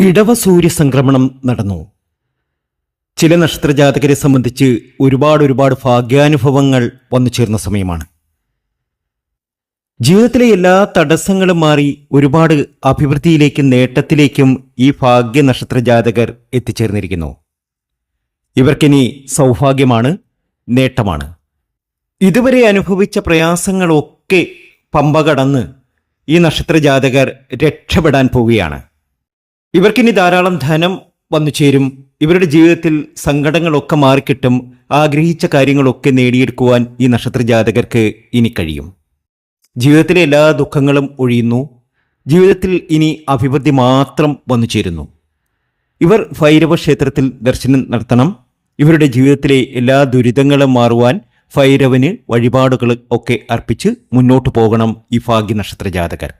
ഇടവ സൂര്യ സംക്രമണം നടന്നു. ചില നക്ഷത്രജാതകരെ സംബന്ധിച്ച് ഒരുപാട് ഒരുപാട് ഭാഗ്യാനുഭവങ്ങൾ വന്നു ചേർന്ന സമയമാണ്. ജീവിതത്തിലെ എല്ലാ തടസ്സങ്ങളും മാറി ഒരുപാട് അഭിവൃദ്ധിയിലേക്കും നേട്ടത്തിലേക്കും ഈ ഭാഗ്യ നക്ഷത്രജാതകർ എത്തിച്ചേർന്നിരിക്കുന്നു. ഇവർക്കിനി സൗഭാഗ്യമാണ് നേട്ടമാണ്. ഇതുവരെ അനുഭവിച്ച പ്രയാസങ്ങളൊക്കെ പമ്പ കടന്ന് ഈ നക്ഷത്രജാതകർ രക്ഷപ്പെടാൻ പോവുകയാണ്. ഇവർക്കിനി ധാരാളം ധനം വന്നു ചേരും. ഇവരുടെ ജീവിതത്തിൽ സങ്കടങ്ങളൊക്കെ മാറിക്കിട്ടും ആഗ്രഹിച്ച കാര്യങ്ങളൊക്കെ നേടിയെടുക്കുവാൻ ഈ നക്ഷത്ര ജാതകർക്ക് ഇനി കഴിയും. ജീവിതത്തിലെ എല്ലാ ദുഃഖങ്ങളും ഒഴിയുന്നു. ജീവിതത്തിൽ ഇനി അഭിവൃദ്ധി മാത്രം വന്നു ചേരുന്നു. ഇവർ ഭൈരവ ക്ഷേത്രത്തിൽ ദർശനം നടത്തണം. ഇവരുടെ ജീവിതത്തിലെ എല്ലാ ദുരിതങ്ങളും മാറുവാൻ ഭൈരവന് വഴിപാടുകൾ ഒക്കെ അർപ്പിച്ച് മുന്നോട്ട് പോകണം ഈ ഭാഗ്യ നക്ഷത്ര ജാതകർ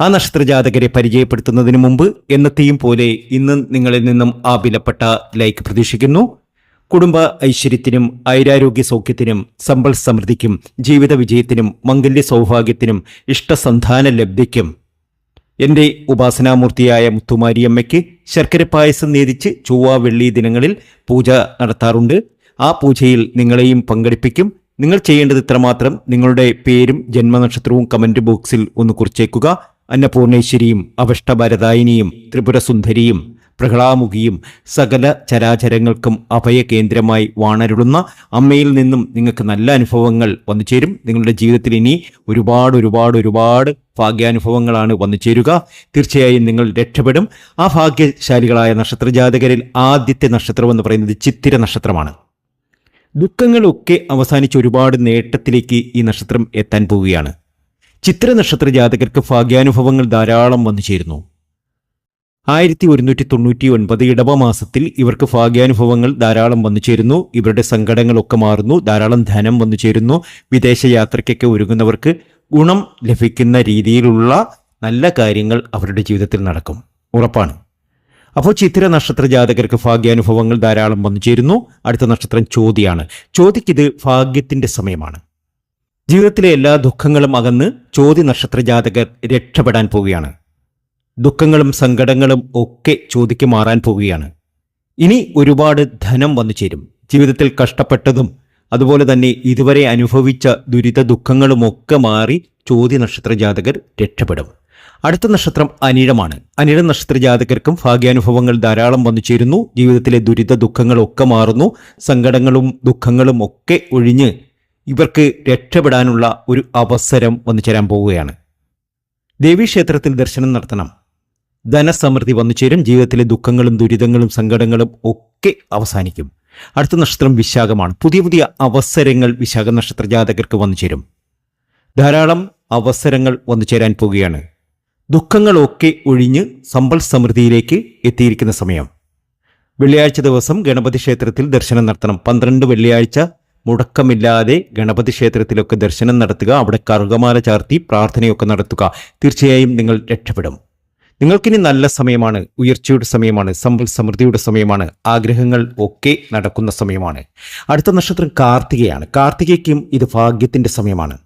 ആ നക്ഷത്രജാതകരെ പരിചയപ്പെടുത്തുന്നതിന് മുമ്പ് എന്നത്തെയും പോലെ ഇന്ന് നിങ്ങളിൽ നിന്നും ആ വിലപ്പെട്ട ലൈക്ക് പ്രതീക്ഷിക്കുന്നു. കുടുംബ ഐശ്വര്യത്തിനും ഐരാരോഗ്യ സൗഖ്യത്തിനും സമ്പൽ സമൃദ്ധിക്കും ജീവിത വിജയത്തിനും മംഗല്യ സൗഭാഗ്യത്തിനും ഇഷ്ടസന്ധാന ലബ്ധിക്കും. എന്റെ ഉപാസനാമൂർത്തിയായ മുത്തുമാരിയമ്മയ്ക്ക് ശർക്കര പായസം നേതിച്ച് ചൊവ്വ വെള്ളി ദിനങ്ങളിൽ പൂജ നടത്താറുണ്ട്. ആ പൂജയിൽ നിങ്ങളെയും പങ്കെടുപ്പിക്കും. നിങ്ങൾ ചെയ്യേണ്ടത് ഇത്രമാത്രം. നിങ്ങളുടെ പേരും ജന്മനക്ഷത്രവും കമന്റ് ബോക്സിൽ ഒന്ന് കുറിച്ചേക്കുക. അന്നപൂർണേശ്വരിയും അവഷ്ടഭരദായിനിയും ത്രിപുരസുന്ദരിയും പ്രഹ്ലാമുഖിയും സകല ചരാചരങ്ങൾക്കും അഭയകേന്ദ്രമായി വാണരുളുന്ന അമ്മയിൽ നിന്നും നിങ്ങൾക്ക് നല്ല അനുഭവങ്ങൾ വന്നു ചേരും നിങ്ങളുടെ ജീവിതത്തിൽ ഇനി ഒരുപാട് ഒരുപാട് ഒരുപാട് ഭാഗ്യാനുഭവങ്ങളാണ് വന്നു ചേരുക തീർച്ചയായും നിങ്ങൾ രക്ഷപ്പെടും. ആ ഭാഗ്യശാലികളായ നക്ഷത്രജാതകരിൽ ആദ്യത്തെ നക്ഷത്രം എന്ന് പറയുന്നത് ചിത്തിര നക്ഷത്രമാണ്. ദുഃഖങ്ങളൊക്കെ അവസാനിച്ച് ഒരുപാട് നേട്ടത്തിലേക്ക് ഈ നക്ഷത്രം എത്താൻ പോവുകയാണ്. ചിത്ര നക്ഷത്ര ജാതകർക്ക് ഭാഗ്യാനുഭവങ്ങൾ ധാരാളം വന്നു ചേരുന്നു. ആയിരത്തി ഒരുന്നൂറ്റി തൊണ്ണൂറ്റി ഒൻപത് ഇടവമാസത്തിൽ ഇവർക്ക് ഭാഗ്യാനുഭവങ്ങൾ ധാരാളം വന്നു ചേരുന്നു. ഇവരുടെ സങ്കടങ്ങളൊക്കെ മാറുന്നു. ധാരാളം ധനം വന്നു ചേരുന്നു. വിദേശ യാത്രയ്ക്കൊക്കെ ഒരുങ്ങുന്നവർക്ക് ഗുണം ലഭിക്കുന്ന രീതിയിലുള്ള നല്ല കാര്യങ്ങൾ അവരുടെ ജീവിതത്തിൽ നടക്കും. ഉറപ്പാണ്. അപ്പോൾ ചിത്തിര നക്ഷത്ര ജാതകർക്ക് ഭാഗ്യാനുഭവങ്ങൾ ധാരാളം വന്നു ചേരുന്നു. അടുത്ത നക്ഷത്രം ചോതിയാണ്. ചോതിക്കിത് ഭാഗ്യത്തിന്റെ സമയമാണ്. ജീവിതത്തിലെ എല്ലാ ദുഃഖങ്ങളും അകന്ന് ചോതി നക്ഷത്ര ജാതകർ രക്ഷപ്പെടാൻ പോവുകയാണ്. ദുഃഖങ്ങളും സങ്കടങ്ങളും ഒക്കെ ചോതിക്ക് മാറാൻ പോവുകയാണ്. ഇനി ഒരുപാട് ധനം വന്നു ചേരും. ജീവിതത്തിൽ കഷ്ടപ്പെട്ടതും അതുപോലെ തന്നെ ഇതുവരെ അനുഭവിച്ച ദുരിത ദുഃഖങ്ങളുമൊക്കെ മാറി ചോദ്യ നക്ഷത്ര ജാതകർ രക്ഷപ്പെടും. അടുത്ത നക്ഷത്രം അനിഴമാണ്. അനിഴ നക്ഷത്ര ജാതകർക്കും ഭാഗ്യാനുഭവങ്ങൾ ധാരാളം വന്നു ചേരുന്നു. ജീവിതത്തിലെ ദുരിത ദുഃഖങ്ങളൊക്കെ മാറുന്നു. സങ്കടങ്ങളും ദുഃഖങ്ങളും ഒക്കെ ഒഴിഞ്ഞ് ഇവർക്ക് രക്ഷപ്പെടാനുള്ള ഒരു അവസരം വന്നു ചേരാൻ പോവുകയാണ്. ദേവീക്ഷേത്രത്തിൽ ദർശനം നടത്തണം. ധനസമൃദ്ധി വന്നു ചേരും. ജീവിതത്തിലെ ദുഃഖങ്ങളും ദുരിതങ്ങളും സങ്കടങ്ങളും ഒക്കെ അവസാനിക്കും. അടുത്ത നക്ഷത്രം വിശാഖമാണ്. പുതിയ പുതിയ അവസരങ്ങൾ വിശാഖ നക്ഷത്ര ജാതകർക്ക് വന്നു ചേരും. ധാരാളം അവസരങ്ങൾ വന്നു ചേരാൻ പോവുകയാണ്. ദുഃഖങ്ങളൊക്കെ ഒഴിഞ്ഞ് സമ്പൽ സമൃദ്ധിയിലേക്ക് എത്തിയിരിക്കുന്ന സമയം. വെള്ളിയാഴ്ച ദിവസം ഗണപതി ക്ഷേത്രത്തിൽ ദർശനം നടത്തണം. പന്ത്രണ്ട് വെള്ളിയാഴ്ച മുടക്കമില്ലാതെ ഗണപതി ക്ഷേത്രത്തിലൊക്കെ ദർശനം നടത്തുക അവിടെ കറുകമാല ചാർത്തി പ്രാർത്ഥനയൊക്കെ നടത്തുക തീർച്ചയായും നിങ്ങൾ രക്ഷപ്പെടും. നിങ്ങൾക്കിനി നല്ല സമയമാണ് ഉയർച്ചയുടെ സമയമാണ് സമ്പൽ സമൃദ്ധിയുടെ സമയമാണ് ആഗ്രഹങ്ങൾ ഒക്കെ നടക്കുന്ന സമയമാണ്. അടുത്ത നക്ഷത്രം കാർത്തികയാണ്. കാർത്തികയ്ക്കും ഇത് ഭാഗ്യത്തിന്റെ സമയമാണ്.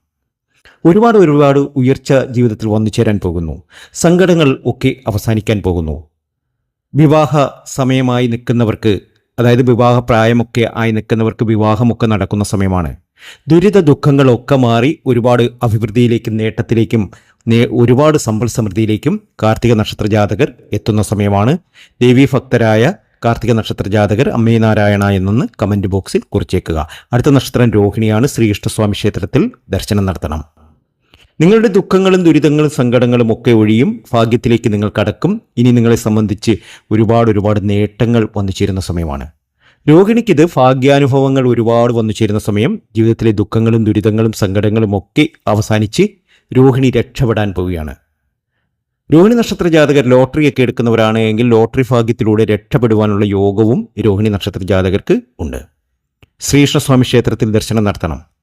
ഒരുപാട് ഒരുപാട് ഉയർച്ച ജീവിതത്തിൽ വന്നു ചേരാൻ പോകുന്നു. സങ്കടങ്ങൾ ഒക്കെ അവസാനിക്കാൻ പോകുന്നു. വിവാഹ സമയമായി നിൽക്കുന്നവർക്ക് അതായത് വിവാഹപ്രായമൊക്കെ ആയി നിൽക്കുന്നവർക്ക് വിവാഹമൊക്കെ നടക്കുന്ന സമയമാണ്. ദുരിത ദുഃഖങ്ങളൊക്കെ മാറി ഒരുപാട് അഭിവൃദ്ധിയിലേക്കും നേട്ടത്തിലേക്കും ഒരുപാട് സമ്പൽ സമൃദ്ധിയിലേക്കും കാർത്തിക നക്ഷത്ര ജാതകർ എത്തുന്ന സമയമാണ്. ദേവീ ഭക്തരായ കാർത്തിക നക്ഷത്ര ജാതകർ അമ്മേ നാരായണ എന്നൊന്ന് കമന്റ് ബോക്സിൽ കുറിച്ചേക്കുക. അടുത്ത നക്ഷത്രം രോഹിണിയാണ്. ശ്രീകൃഷ്ണസ്വാമി ക്ഷേത്രത്തിൽ ദർശനം നടത്തണം. നിങ്ങളുടെ ദുഃഖങ്ങളും ദുരിതങ്ങളും സങ്കടങ്ങളും ഒക്കെ ഒഴിയും ഭാഗ്യത്തിലേക്ക് നിങ്ങൾ കടക്കും. ഇനി നിങ്ങളെ സംബന്ധിച്ച് ഒരുപാട് ഒരുപാട് നേട്ടങ്ങൾ വന്നു ചേരുന്ന സമയമാണ്. രോഹിണിക്കിത് ഭാഗ്യാനുഭവങ്ങൾ ഒരുപാട് വന്നു ചേരുന്ന സമയം. ജീവിതത്തിലെ ദുഃഖങ്ങളും ദുരിതങ്ങളും സങ്കടങ്ങളും ഒക്കെ അവസാനിച്ച് രോഹിണി രക്ഷപ്പെടാൻ പോവുകയാണ്. രോഹിണി നക്ഷത്ര ജാതകർ ലോട്ടറിയൊക്കെ എടുക്കുന്നവരാണ് എങ്കിൽ ലോട്ടറി ഭാഗ്യത്തിലൂടെ രക്ഷപ്പെടുവാനുള്ള യോഗവും രോഹിണി നക്ഷത്ര ജാതകർക്ക് ഉണ്ട്. ശ്രീകൃഷ്ണസ്വാമി ക്ഷേത്രത്തിൽ ദർശനം നടത്തണം.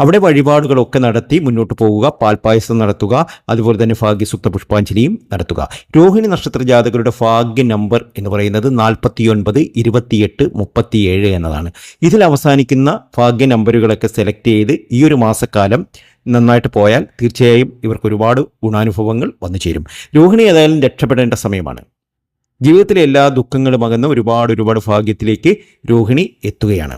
അവിടെ വഴിപാടുകളൊക്കെ നടത്തി മുന്നോട്ട് പോവുക പാൽപ്പായസം നടത്തുക അതുപോലെ തന്നെ ഭാഗ്യസുക്ത പുഷ്പാഞ്ജലിയും നടത്തുക. രോഹിണി നക്ഷത്ര ജാതകരുടെ ഭാഗ്യ നമ്പർ എന്ന് പറയുന്നത് നാൽപ്പത്തിയൊൻപത് ഇരുപത്തിയെട്ട് മുപ്പത്തിയേഴ് എന്നതാണ്. ഇതിൽ അവസാനിക്കുന്ന ഭാഗ്യ നമ്പറുകളൊക്കെ സെലക്ട് ചെയ്ത് ഈ ഒരു മാസക്കാലം നന്നായിട്ട് പോയാൽ തീർച്ചയായും ഇവർക്ക് ഒരുപാട് ഗുണാനുഭവങ്ങൾ വന്നു ചേരും. രോഹിണി ഏതായാലും രക്ഷപ്പെടേണ്ട സമയമാണ്. ജീവിതത്തിലെ എല്ലാ ദുഃഖങ്ങളും അകന്ന് ഒരുപാട് ഒരുപാട് ഭാഗ്യത്തിലേക്ക് രോഹിണി എത്തുകയാണ്.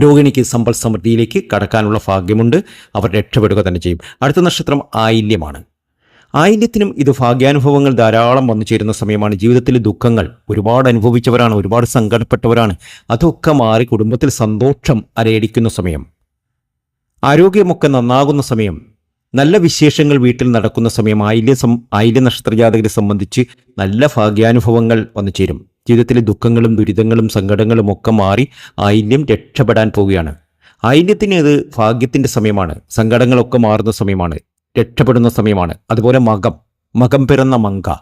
രോഹിണിക്ക് സമ്പൽ സമൃദ്ധിയിലേക്ക് കടക്കാനുള്ള ഭാഗ്യമുണ്ട്. അവർ രക്ഷപ്പെടുക തന്നെ ചെയ്യും. അടുത്ത നക്ഷത്രം ആയില്യമാണ്. ആയില്യത്തിനും ഇത് ഭാഗ്യാനുഭവങ്ങൾ ധാരാളം വന്നു ചേരുന്ന സമയമാണ്. ജീവിതത്തിലെ ദുഃഖങ്ങൾ ഒരുപാട് അനുഭവിച്ചവരാണ് ഒരുപാട് സങ്കടപ്പെട്ടവരാണ്. അതൊക്കെ മാറി കുടുംബത്തിൽ സന്തോഷം അരയടിക്കുന്ന സമയം. ആരോഗ്യമൊക്കെ നന്നാകുന്ന സമയം. നല്ല വിശേഷങ്ങൾ വീട്ടിൽ നടക്കുന്ന സമയം. ആയില്യ സം ആയില്യ നക്ഷത്രജാതകരെ സംബന്ധിച്ച് നല്ല ഭാഗ്യാനുഭവങ്ങൾ വന്നു ചേരും. ജീവിതത്തിലെ ദുഃഖങ്ങളും ദുരിതങ്ങളും സങ്കടങ്ങളും ഒക്കെ മാറി ഐന്യം രക്ഷപ്പെടാൻ പോവുകയാണ്. ഐന്യത്തിന് ഇത് ഭാഗ്യത്തിന്റെ സമയമാണ്. സങ്കടങ്ങളൊക്കെ മാറുന്ന സമയമാണ്. രക്ഷപ്പെടുന്ന സമയമാണ്. അതുപോലെ മകം. മകം പിറന്ന മങ്ക.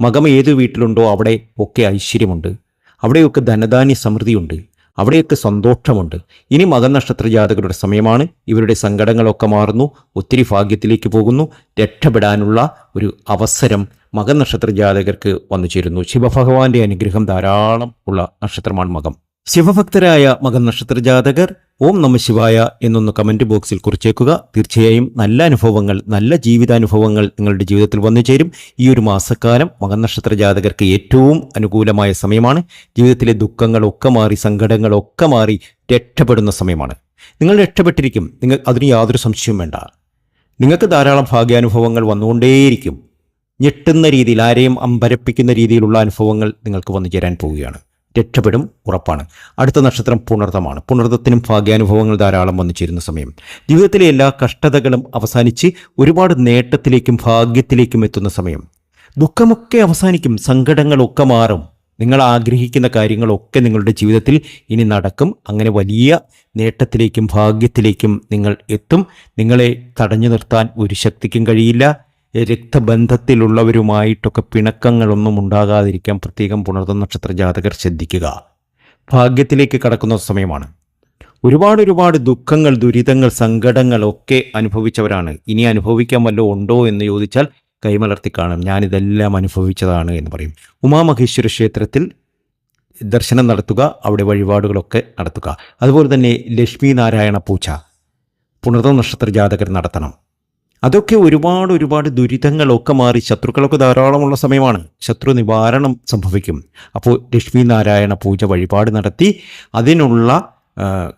മകം ഏത് വീട്ടിലുണ്ടോ അവിടെ ഒക്കെ ഐശ്വര്യമുണ്ട്. അവിടെയൊക്കെ ധനധാന്യ സമൃദ്ധിയുണ്ട്. അവിടെയൊക്കെ സന്തോഷമുണ്ട്. ഇനി മകൻ നക്ഷത്ര ജാതകരുടെ സമയമാണ്. ഇവരുടെ സങ്കടങ്ങളൊക്കെ മാറുന്നു. ഒത്തിരി ഭാഗ്യത്തിലേക്ക് പോകുന്നു. രക്ഷപ്പെടാനുള്ള ഒരു അവസരം മകൻ നക്ഷത്ര ജാതകർക്ക് വന്നു ചേരുന്നു ശിവഭഗവാന്റെ അനുഗ്രഹം ധാരാളം ഉള്ള നക്ഷത്രമാണ് മകം. ശിവഭക്തരായ മകൻ നക്ഷത്ര ജാതകർ ഓം നമ ശിവായ എന്നൊന്ന് കമന്റ് ബോക്സിൽ കുറിച്ചേക്കുക. തീർച്ചയായും നല്ല അനുഭവങ്ങൾ നല്ല ജീവിതാനുഭവങ്ങൾ നിങ്ങളുടെ ജീവിതത്തിൽ വന്നു ചേരും ഈ ഒരു മാസക്കാലം മകൻ നക്ഷത്ര ജാതകർക്ക് ഏറ്റവും അനുകൂലമായ സമയമാണ്. ജീവിതത്തിലെ ദുഃഖങ്ങളൊക്കെ മാറി സങ്കടങ്ങളൊക്കെ മാറി രക്ഷപ്പെടുന്ന സമയമാണ്. നിങ്ങൾ രക്ഷപ്പെട്ടിരിക്കും. നിങ്ങൾ അതിന് യാതൊരു സംശയവും വേണ്ട. നിങ്ങൾക്ക് ധാരാളം ഭാഗ്യാനുഭവങ്ങൾ വന്നുകൊണ്ടേയിരിക്കും. ഞെട്ടുന്ന രീതിയിൽ ആരെയും അമ്പരപ്പിക്കുന്ന രീതിയിലുള്ള അനുഭവങ്ങൾ നിങ്ങൾക്ക് വന്നു ചേരാൻ പോവുകയാണ്. രക്ഷപ്പെടും ഉറപ്പാണ്. അടുത്ത നക്ഷത്രം പുണർതമാണ്. പുണർതത്തിനും ഭാഗ്യാനുഭവങ്ങൾ ധാരാളം വന്നു ചേരുന്ന സമയം. ജീവിതത്തിലെ എല്ലാ കഷ്ടതകളും അവസാനിച്ച് ഒരുപാട് നേട്ടത്തിലേക്കും ഭാഗ്യത്തിലേക്കും എത്തുന്ന സമയം. ദുഃഖമൊക്കെ അവസാനിക്കും സങ്കടങ്ങളൊക്കെ മാറും. നിങ്ങൾ ആഗ്രഹിക്കുന്ന കാര്യങ്ങളൊക്കെ നിങ്ങളുടെ ജീവിതത്തിൽ ഇനി നടക്കും. അങ്ങനെ വലിയ നേട്ടത്തിലേക്കും ഭാഗ്യത്തിലേക്കും നിങ്ങൾ എത്തും. നിങ്ങളെ തടഞ്ഞു നിർത്താൻ ഒരു ശക്തിക്കും കഴിയില്ല. രക്തബന്ധത്തിലുള്ളവരുമായിട്ടൊക്കെ പിണക്കങ്ങളൊന്നും ഉണ്ടാകാതിരിക്കാൻ പ്രത്യേകം പുണർന്ന നക്ഷത്ര ജാതകർ ശ്രദ്ധിക്കുക. ഭാഗ്യത്തിലേക്ക് കടക്കുന്ന സമയമാണ്. ഒരുപാട് ഒരുപാട് ദുഃഖങ്ങൾ ദുരിതങ്ങൾ സങ്കടങ്ങൾ ഒക്കെ അനുഭവിച്ചവരാണ്. ഇനി അനുഭവിക്കാൻ വല്ലതും ഉണ്ടോ എന്ന് ചോദിച്ചാൽ കൈമലർത്തി കാണും. ഞാനിതെല്ലാം അനുഭവിച്ചതാണ് എന്ന് പറയും. ഉമാമഹേശ്വര ക്ഷേത്രത്തിൽ ദർശനം നടത്തുക അവിടെ വഴിപാടുകളൊക്കെ നടത്തുക. അതുപോലെ തന്നെ ലക്ഷ്മി നാരായണ പൂജ പുണർന്ന നക്ഷത്ര ജാതകർ നടത്തണം. അതൊക്കെ ഒരുപാട് ഒരുപാട് ദുരിതങ്ങളൊക്കെ മാറി ശത്രുക്കളൊക്കെ ധാരാളമുള്ള സമയമാണ്. ശത്രു നിവാരണം സംഭവിക്കും. അപ്പോൾ ലക്ഷ്മി നാരായണ പൂജ വഴിപാട് നടത്തി അതിനുള്ള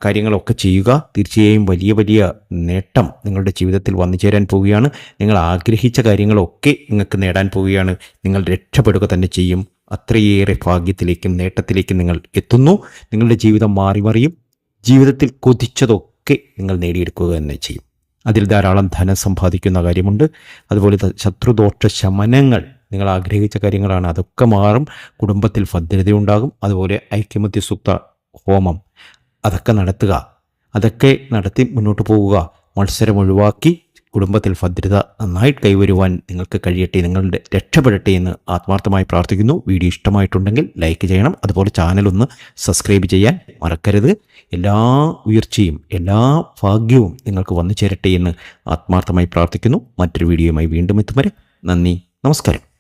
കാര്യങ്ങളൊക്കെ ചെയ്യുക. തീർച്ചയായും വലിയ വലിയ നേട്ടം നിങ്ങളുടെ ജീവിതത്തിൽ വന്നു ചേരാൻ പോവുകയാണ്. നിങ്ങൾ ആഗ്രഹിച്ച കാര്യങ്ങളൊക്കെ നിങ്ങൾക്ക് നേടാൻ പോവുകയാണ്. നിങ്ങൾ രക്ഷപ്പെടുക തന്നെ ചെയ്യും. അത്രയേറെ ഭാഗ്യത്തിലേക്കും നേട്ടത്തിലേക്കും നിങ്ങൾ എത്തുന്നു. നിങ്ങളുടെ ജീവിതം മാറി മറിയും. ജീവിതത്തിൽ കൊതിച്ചതൊക്കെ നിങ്ങൾ നേടിയെടുക്കുക തന്നെ ചെയ്യും. അതിൽ ധാരാളം ധനം സമ്പാദിക്കുന്ന കാര്യമുണ്ട്. അതുപോലെ ശത്രുദോഷ ശമനങ്ങൾ നിങ്ങൾ ആഗ്രഹിച്ച കാര്യങ്ങളാണ്. അതൊക്കെ മാറും. കുടുംബത്തിൽ ഭദ്രതയുണ്ടാകും. അതുപോലെ ഐക്യമത്യ സുക്ത ഹോമം. അതൊക്കെ നടത്തുക. അതൊക്കെ നടത്തി മുന്നോട്ട് പോവുക മത്സരം ഒഴിവാക്കി കുടുംബത്തിൽ ഭദ്രത നന്നായിട്ട് കൈവരുവാൻ നിങ്ങൾക്ക് കഴിയട്ടെ നിങ്ങളുടെ രക്ഷപ്പെടട്ടെ എന്ന് ആത്മാർത്ഥമായി പ്രാർത്ഥിക്കുന്നു. വീഡിയോ ഇഷ്ടമായിട്ടുണ്ടെങ്കിൽ ലൈക്ക് ചെയ്യണം. അതുപോലെ ചാനൽ ഒന്ന് സബ്സ്ക്രൈബ് ചെയ്യാൻ മറക്കരുത്. എല്ലാ ഉയർച്ചയും എല്ലാ ഭാഗ്യവും നിങ്ങൾക്ക് വന്നു ചേരട്ടെ എന്ന് ആത്മാർത്ഥമായി പ്രാർത്ഥിക്കുന്നു. മറ്റൊരു വീഡിയോയുമായി വീണ്ടും എത്തും വരെ നന്ദി നമസ്കാരം.